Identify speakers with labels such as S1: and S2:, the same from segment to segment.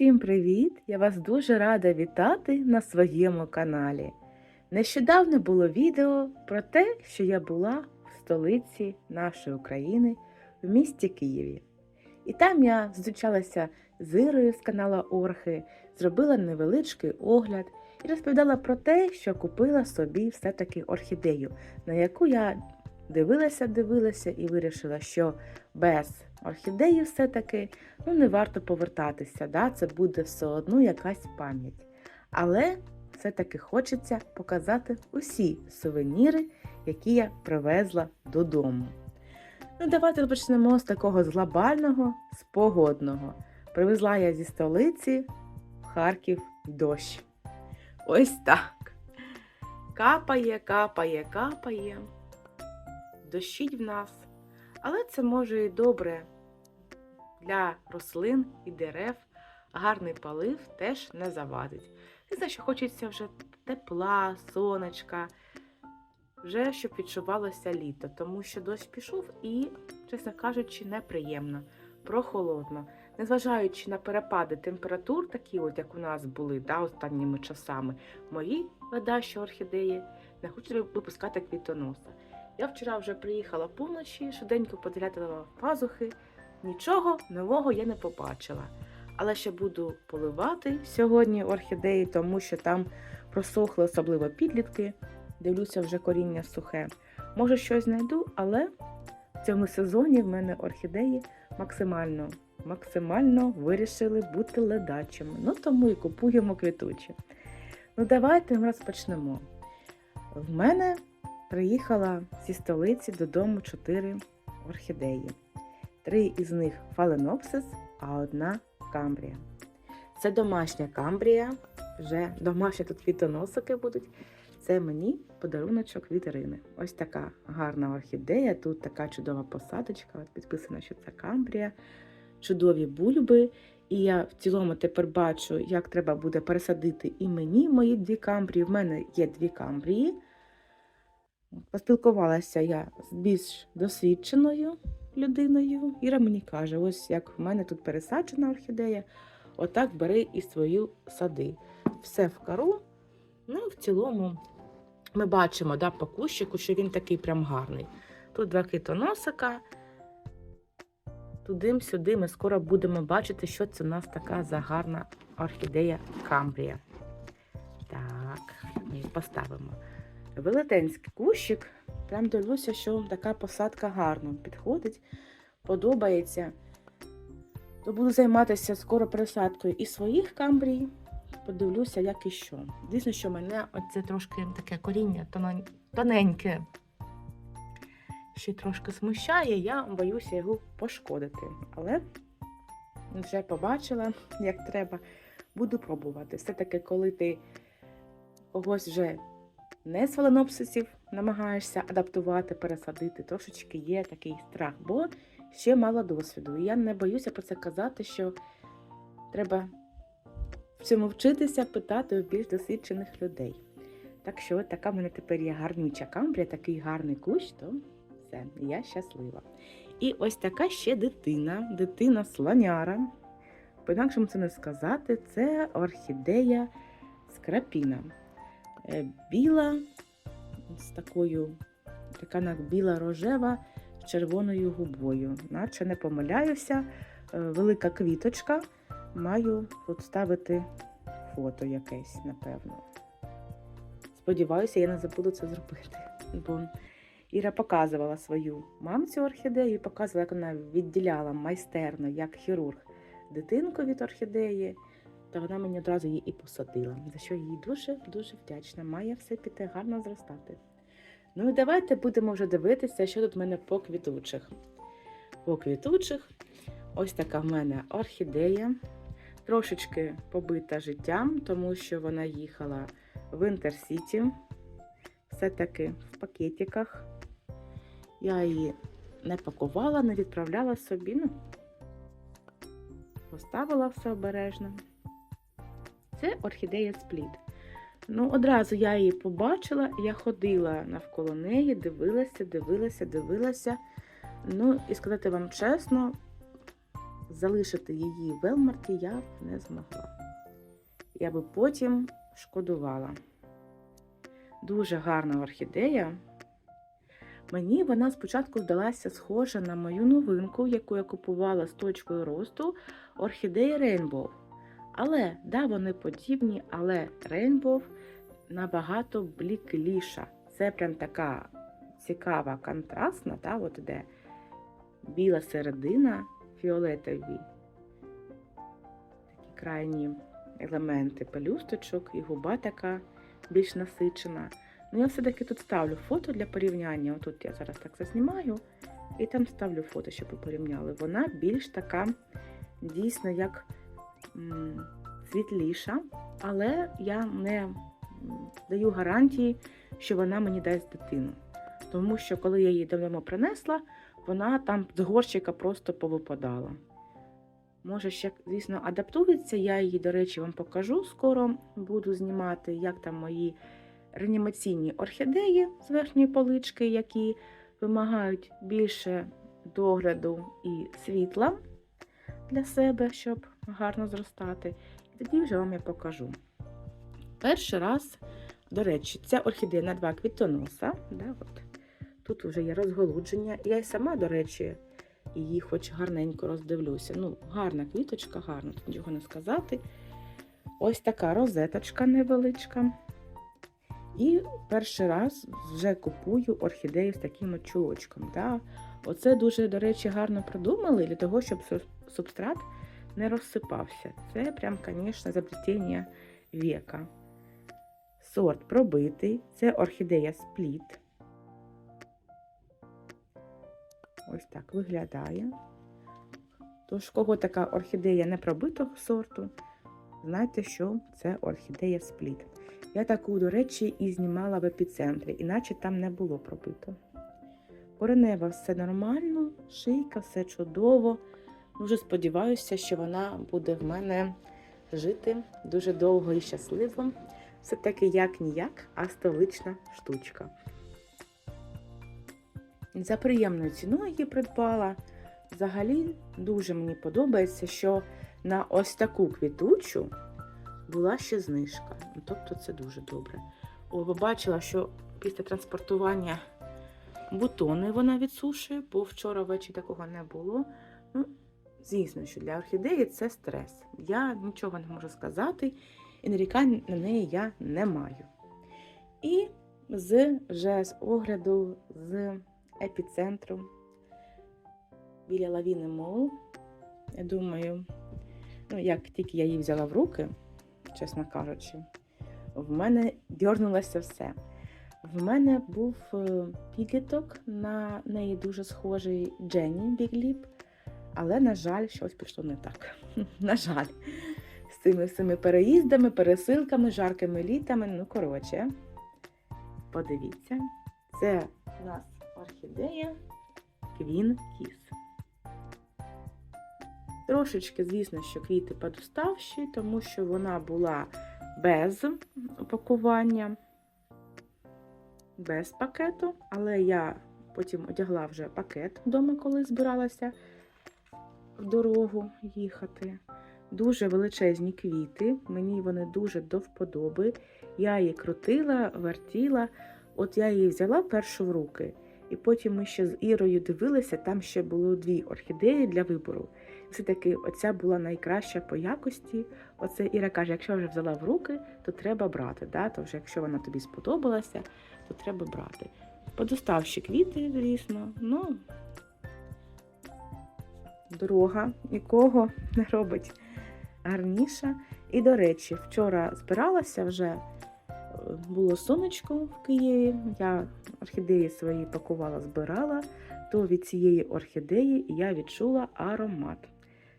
S1: Всім привіт! Я вас дуже рада вітати на своєму каналі. Нещодавно було відео про те, що я була в столиці нашої України в місті Києві. І там я зустрічалася з Ірою з канала Орхи, зробила невеличкий огляд і розповідала про те, що купила собі все-таки орхідею, на яку я дивилася, дивилася і вирішила, що без орхідеї все-таки ну, не варто повертатися. Да? Це буде все одно якась пам'ять. Але все-таки хочеться показати усі сувеніри, які я привезла додому. Ну, давайте почнемо з такого глобального, з погодного. Привезла я зі столиці в Харків дощ. Ось так. Капає, капає, капає. Дощить в нас. Але це може і добре для рослин і дерев. Гарний полив теж не завадить. І за що хочеться вже тепла, сонечка, вже щоб відчувалося літо, тому що дощ пішов і, чесно кажучи, неприємно, прохолодно. Незважаючи на перепади температур, такі, от як у нас були да, останніми часами, мої ледащі орхідеї не хочуть випускати квітоноса. Я вчора вже приїхала поночі, швиденько подглядала пазухи. Нічого нового я не побачила. Але ще буду поливати сьогодні орхідеї, тому що там просохли особливо підлітки. Дивлюся, вже коріння сухе. Може, щось знайду, але в цьому сезоні в мене орхідеї максимально максимально вирішили бути ледачими. Ну тому і купуємо квітучі. Ну, давайте ми розпочнемо. В мене приїхала зі столиці додому чотири орхідеї. Три із них фаленопсис, а одна камбрія. Це домашня камбрія, вже домашні тут квітоносики будуть. Це мені подаруночок від Ірини. Ось така гарна орхідея. Тут така чудова посадочка. Підписано, що це камбрія, чудові бульби. І я в цілому тепер бачу, як треба буде пересадити і мені мої дві камбрії. В мене є дві камбрії. Поспілкувалася я з більш досвідченою людиною. Іра мені каже: ось як в мене тут пересаджена орхідея, отак бери і свою сади. Все в кару. Ну, в цілому ми бачимо да, по кущику, що він такий прям гарний. Тут два китоносика. Туди-сюди ми скоро будемо бачити, що це у нас така за гарна орхідея Камбрія. Так, поставимо. Велетенський кущик. Прям дивлюся, що така посадка гарно підходить, подобається. То буду займатися скоро пересадкою і своїх камбрій. Подивлюся, як і що. Дійсно, що мене оце трошки таке коріння тоненьке. Ще трошки смущає, я боюся його пошкодити. Але вже побачила, як треба. Буду пробувати. Все-таки, коли ти когось вже не з фаленопсисів намагаєшся адаптувати, пересадити, трошечки є такий страх, бо ще мало досвіду. І я не боюся про це казати, що треба в цьому вчитися, питати у більш досвідчених людей. Так що, така в мене тепер є гарнюча камбрія, такий гарний кущ, то все, я щаслива. І ось така ще дитина, дитина слоняра. По-інакшому це не сказати, це орхідея скрапіна. Е, Біла, з такою, така біла рожева з червоною губою. Наче не помиляюся, е, велика квіточка. Маю тут ставити фото якесь, напевно. Сподіваюся, я не забуду це зробити. Бо Іра показувала свою мамцю орхідею, і показувала, як вона відділяла майстерно, як хірург, дитинку від орхідеї. Та вона мені одразу її і посадила, за що їй дуже-дуже вдячна. Має все піти гарно зростати. Ну і давайте будемо вже дивитися, що тут в мене по квітучих. По квітучих ось така в мене орхідея. Трошечки побита життям, тому що вона їхала в Інтерсіті. Все-таки в пакетиках. Я її не пакувала, не відправляла собі. Ну, поставила все обережно. Це орхідея спліт. Ну, одразу я її побачила, я ходила навколо неї, дивилася, дивилася, дивилася. Ну, і сказати вам чесно, залишити її в Велмарті я б не змогла. Я би потім шкодувала. Дуже гарна орхідея. Мені вона спочатку здалася схожа на мою новинку, яку я купувала з точкою росту орхідеї Rainbow. Але, да, вони подібні, але Rainbow набагато блікліша. Це прям така цікава, контрастна, та, от іде біла середина, фіолетові, такі крайні елементи пелюсточок, і губа така більш насичена. Ну, я все-таки тут ставлю фото для порівняння. Отут я зараз так зазнімаю, і там ставлю фото, щоб ви порівняли. Вона більш така, дійсно, як світліша, але я не даю гарантії, що вона мені дасть дитину. Тому що, коли я її давно принесла, вона там з горщика просто повипадала. Може, ще, звісно, адаптується. Я її, до речі, вам покажу. Скоро буду знімати, як там мої реанімаційні орхідеї з верхньої полички, які вимагають більше догляду і світла для себе, щоб гарно зростати. І тоді вже вам я покажу. Перший раз, до речі, ця орхідея на два квітоноса. Да, от. Тут вже є розголудження. Я й сама, до речі, її хоч гарненько роздивлюся. Ну, гарна квіточка, гарна, тут нічого не сказати. Ось така розеточка невеличка. І перший раз вже купую орхідею з таким чулочком. Да? Оце дуже, до речі, гарно придумали для того, щоб субстрат не розсипався. Це прям, звісно, заплетіння века. Сорт пробитий, це орхідея спліт. Ось так виглядає. Тож, кого така орхідея не пробитого сорту, знайте, що це орхідея спліт. Я таку, до речі, і знімала в епіцентрі, іначе там не було пробито. Коренева все нормально, шийка, все чудово. Дуже сподіваюся, що вона буде в мене жити дуже довго і щасливо. Все-таки як ніяк, а столична штучка. За приємною ціною її придбала. Взагалі дуже мені подобається, що на ось таку квітучу була ще знижка. Ну, Тобто це дуже добре. О, побачила, що після транспортування бутони вона відсушує, бо вчора ввечері такого не було. Ну, звісно, що для орхідеї це стрес. Я нічого не можу сказати, і нарікань на неї я не маю. І з вже з огляду з епіцентру біля лавіни Мол. Я думаю, ну, як тільки я її взяла в руки, чесно кажучи, в мене дьорнулося все. В мене був е, підліток, на неї дуже схожий Дженні Бігліп, але, на жаль, щось пішло не так. на жаль, з цими всіми переїздами, пересилками, жаркими літами. Ну, коротше, подивіться, це у нас орхідея Квін Кіс. Трошечки, звісно, що квіти подуставші, тому що вона була без упакування, без пакету, але я потім одягла вже пакет вдома, коли збиралася в дорогу їхати. Дуже величезні квіти, мені вони дуже до вподоби. Я її крутила, вертіла. От я її взяла першу в руки, і потім ми ще з Ірою дивилися, там ще було дві орхідеї для вибору. Все-таки оця була найкраща по якості. Оце Іра каже, якщо вже взяла в руки, то треба брати. Да? То якщо вона тобі сподобалася, то треба брати. Подоставши квіти, звісно, ну дорога нікого не робить гарніша. І, до речі, вчора збиралася вже, е, було сонечко в Києві. Я орхідеї свої пакувала, збирала, то від цієї орхідеї я відчула аромат.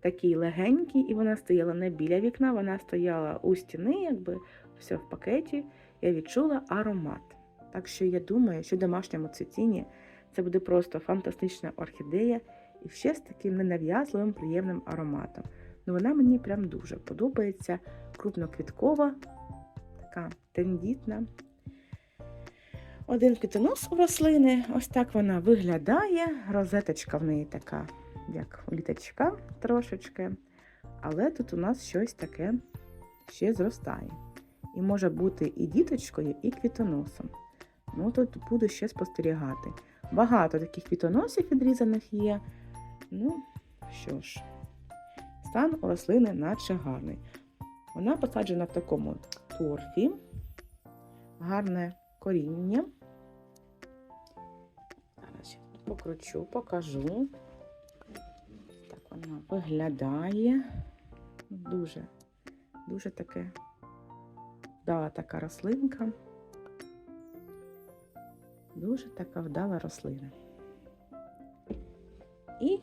S1: Такий легенький, і вона стояла не біля вікна, вона стояла у стіни, якби все в пакеті. Я відчула аромат. Так що я думаю, що в домашньому цвітінні це буде просто фантастична орхідея і ще з таким ненав'язливим, приємним ароматом. Ну, вона мені прям дуже подобається. Крупноквіткова, така тендітна. Один квітонос у рослини. Ось так вона виглядає. Розеточка в неї така як у літачка трошечки. Але тут у нас щось таке ще зростає. І може бути і діточкою, і квітоносом. Ну, тут буду ще спостерігати. Багато таких квітоносів відрізаних є. Ну, що ж, стан у рослини наче гарний. Вона посаджена в такому торфі, гарне коріння. Зараз покручу, покажу. Так вона виглядає. Дуже, дуже таке вдала така рослинка. Дуже така вдала рослина. І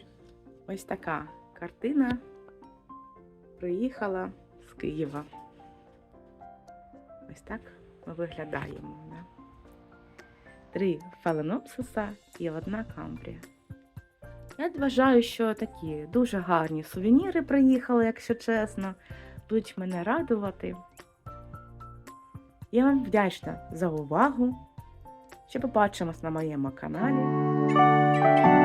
S1: ось така картина приїхала з Києва. Ось так ми виглядаємо. Да? Три фаленопсиса і одна камбрія. Я вважаю, що такі дуже гарні сувеніри приїхали, якщо чесно, будуть мене радувати. Я вам вдячна за увагу. Ще побачимось на моєму каналі.